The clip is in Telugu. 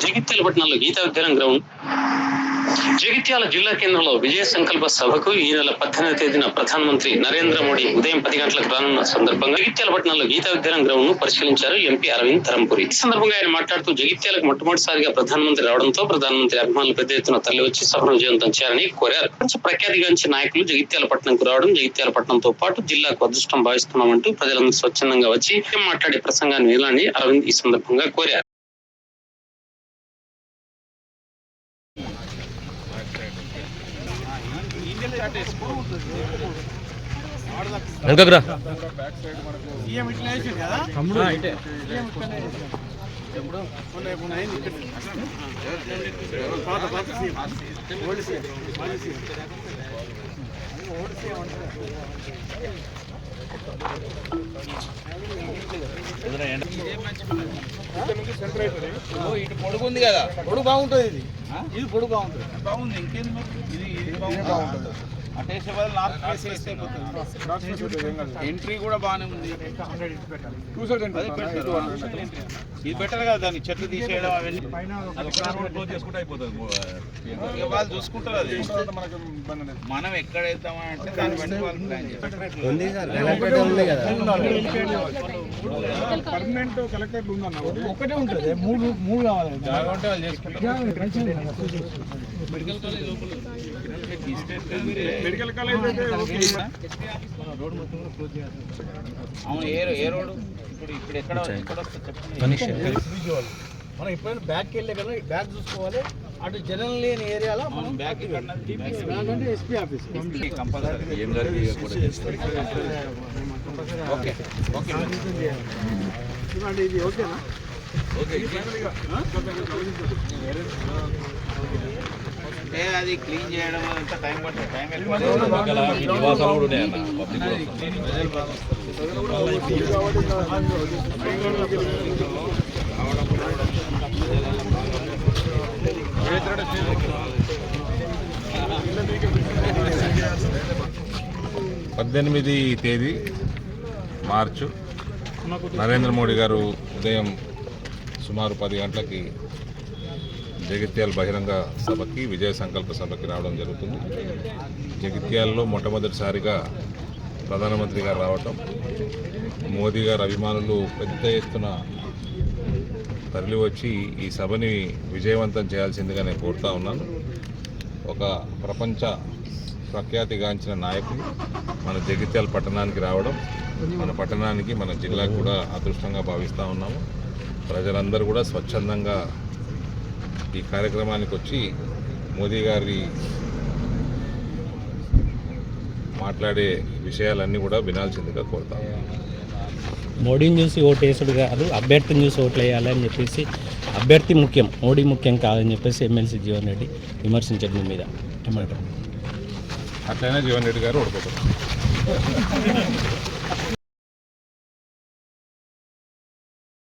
జగిత్యాల పట్టణంలో గీతా విద్యాలయం గ్రౌండ్. జగిత్యాల జిల్లా కేంద్రంలో విజయ సంకల్ప సభకు ఈ నెల పద్దెనిమిది తేదీన ప్రధానమంత్రి నరేంద్ర మోడీ ఉదయం పది గంటలకు రానున్న సందర్భంగా జగిత్యాల పట్టణంలో గీతా విద్యాలయం గ్రౌండ్ను పరిశీలించారు ఎంపీ అరవింద్ ధరంపురి ఈ సందర్భంగా ఆయన మాట్లాడుతూ జగిత్యాలకు మొట్టమొదటిసారిగా ప్రధానమంత్రి రావడంతో ప్రధానమంత్రి అభిమానులు పెద్ద ఎత్తున తల్లి వచ్చి సభను విజయవంతం చేయాలని కోరారు. ప్రపంచ ప్రఖ్యాతిగాంచిన నాయకులు జగిత్యాల పట్టణంకు రావడం జగిత్యాల పట్టణంతో పాటు జిల్లాకు అదృష్టం భావిస్తున్నామంటూ ప్రజలందరూ స్వచ్ఛందంగా వచ్చి మాట్లాడే ప్రసంగాన్ని వినాలని అరవింద్ ఈ సందర్భంగా కోరారు. వెనకకు రా. సీఎం ఇట్లా వేసిండు కదా? తమ్ముడు. ఇటే సీఎం ఇట్లనే ఎప్పుడు మొన్న ఎప్పుడు అయింది ఇక్కడ పాత పాత సీఎం ఓల్డ్ సీఎం మాజీ సీఎం ఓల్డ్ సీఎం అంటారు ఇటు పొడుగు ఉంది కదా. పొడుగు బాగుంటుంది ఇది. ఇది పొడుగు బాగుంటుంది. బాగుంది. ఇంకేంది ఇది ఇది బాగుంటుంది. అటేసే బదులు నార్త్ ఫేస్ వేస్తే అయిపోతుంది. ఎంట్రీ కూడా బాగానే ఉంది. better. ఇది బెటర్ కదా దాన్ని చెట్లు తీసేయడం అవన్నీ. ఇక వాళ్ళు చూసుకుంటారు అది. మనం ఎక్కడ వెళ్తామా అంటే దాన్ని బట్టి వాళ్ళు ప్లాన్ చేస్తారు. పర్మనెంట్ కలెక్టర్ ఉందన్న ఒకటే. ఉంటుంది. మూడు మూడు కావాలి. మెడికల్ మెడికల్ కాలేజ్ అవును ఏ ఏ రోడ్డు? ఇప్పుడు ఇప్పుడు ఎక్కడ ఎక్కడ వస్తుంది? చెప్పండి. మనం ఎప్పుడైనా బ్యాక్ వెళ్ళే కదా బ్యాక్ చూసుకోవాలి. అటు జనం లేని ఏరియాలో మనం బ్యాక్ ఇక్కడ ఎస్పీ ఆఫీస్ కంపల్సరీ ఏం ఓకే ఓకే చూడండి ఇది ఓకేనా అంటే అది క్లీన్ చేయడం అంతా టైం పడుతుంది టైం పద్దెనిమిది తేదీ మార్చు. నరేంద్ర మోడీ గారు ఉదయం సుమారు పది గంటలకి జగిత్యాల బహిరంగ సభకి విజయ సంకల్ప సభకి రావడం జరుగుతుంది. జగిత్యాలలో మొట్టమొదటిసారిగా ప్రధానమంత్రి గారు రావటం మోదీ గారు అభిమానులు పెద్ద ఎత్తున తరలి వచ్చి ఈ సభని విజయవంతం చేయాల్సిందిగా నేను కోరుతా ఉన్నాను. ఒక ప్రపంచ ప్రఖ్యాతిగాంచిన నాయకులు మన జగిత్యాల పట్టణానికి రావడం మన పట్టణానికి మన జిల్లాకు కూడా అదృష్టంగా భావిస్తూ ఉన్నాము. ప్రజలందరూ కూడా స్వచ్ఛందంగా ఈ కార్యక్రమానికి వచ్చి మోదీ గారి మాట్లాడే విషయాలన్నీ కూడా వినాల్సిందిగా కోరుతాము మోడీని చూసి ఓటు వేసుడు కాదు అభ్యర్థిని చూసి ఓట్లు వేయాలి అని చెప్పేసి అభ్యర్థి ముఖ్యం మోడీ ముఖ్యం కాదని చెప్పేసి ఎమ్మెల్సీ జీవన్ రెడ్డి విమర్శించడం మీద. ఏమంటారు అట్లయినా జీవన్ రెడ్డి గారు ఓడిపోతారు.